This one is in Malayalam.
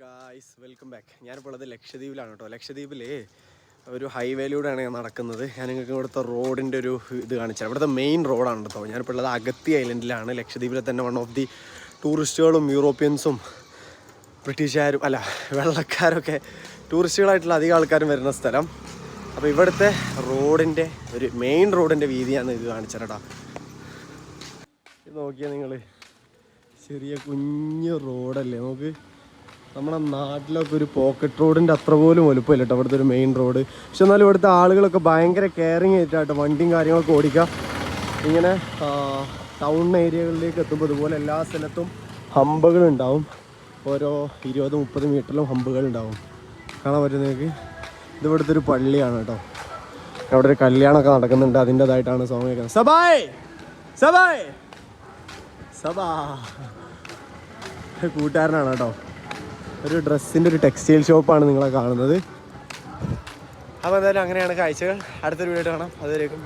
ഗായ്സ് വെൽക്കം ബാക്ക് ഞാനിപ്പോൾ ഉള്ളത് ലക്ഷദ്വീപിലാണ് കേട്ടോ. ലക്ഷദ്വീപിൽ ഒരു ഹൈവേയിലൂടെയാണ് ഞാൻ നടക്കുന്നത്. ഞാൻ നിങ്ങൾക്ക് ഇവിടുത്തെ റോഡിന്റെ ഒരു ഇത് കാണിച്ചത് ഇവിടുത്തെ മെയിൻ റോഡാണ് കേട്ടോ. ഞാനിപ്പോൾ ഉള്ളത് അഗത്തി ഐലൻഡിലാണ് ലക്ഷദ്വീപിലെ തന്നെ വൺ ഓഫ് ദി ടൂറിസ്റ്റുകളും യൂറോപ്യൻസും ബ്രിട്ടീഷുകാരും അല്ല വെള്ളക്കാരൊക്കെ ടൂറിസ്റ്റുകളായിട്ടുള്ള അധികം ആൾക്കാരും വരുന്ന സ്ഥലം. അപ്പോൾ ഇവിടുത്തെ റോഡിന്റെ ഒരു മെയിൻ റോഡിന്റെ വീതിയാണ് ഇത് കാണിച്ചത് കേട്ടോ. ഇത് നോക്കിയാൽ നിങ്ങൾ ചെറിയ കുഞ്ഞു റോഡല്ലേ നമുക്ക് നമ്മുടെ നാട്ടിലൊക്കെ ഒരു പോക്കറ്റ് റോഡിന്റെ അത്ര പോലും വലുപ്പമില്ല കേട്ടോ ഇവിടുത്തെ ഒരു മെയിൻ റോഡ് പക്ഷെ എന്നാലും ഇവിടുത്തെ ആളുകളൊക്കെ ഭയങ്കര കെയറിങ് ആയിട്ടാട്ടോ വണ്ടിയും കാര്യങ്ങളൊക്കെ ഓടിക്കുക ഇങ്ങനെ ടൗൺ ഏരിയകളിലേക്ക് എത്തുമ്പോൾ ഇതുപോലെ എല്ലാ സ്ഥലത്തും ഹമ്പുകളുണ്ടാവും ഓരോ ഇരുപത് മുപ്പത് മീറ്ററിലും ഹമ്പുകളുണ്ടാവും കാണാൻ പറ്റും നിങ്ങൾക്ക്? ഇത് ഇവിടുത്തെ ഒരു പള്ളിയാണ് കേട്ടോ അവിടെ ഒരു കല്യാണമൊക്കെ നടക്കുന്നുണ്ട്. അതിന്റെതായിട്ടാണ് സോങ് കേൾക്കുന്നത്. സബായ്! സബായ്! സബാ! കൂട്ടുകാരനാണ് കേട്ടോ ഒരു ഡ്രസ്സിന്റെ ഒരു ടെക്സ്റ്റൈൽ ഷോപ്പാണ് നിങ്ങളെ കാണുന്നത്. അപ്പോൾ എന്തായാലും അങ്ങനെയാണ് കാഴ്ചകൾ. അടുത്തൊരു വീഡിയോ കാണാം. അതുവരേക്കും.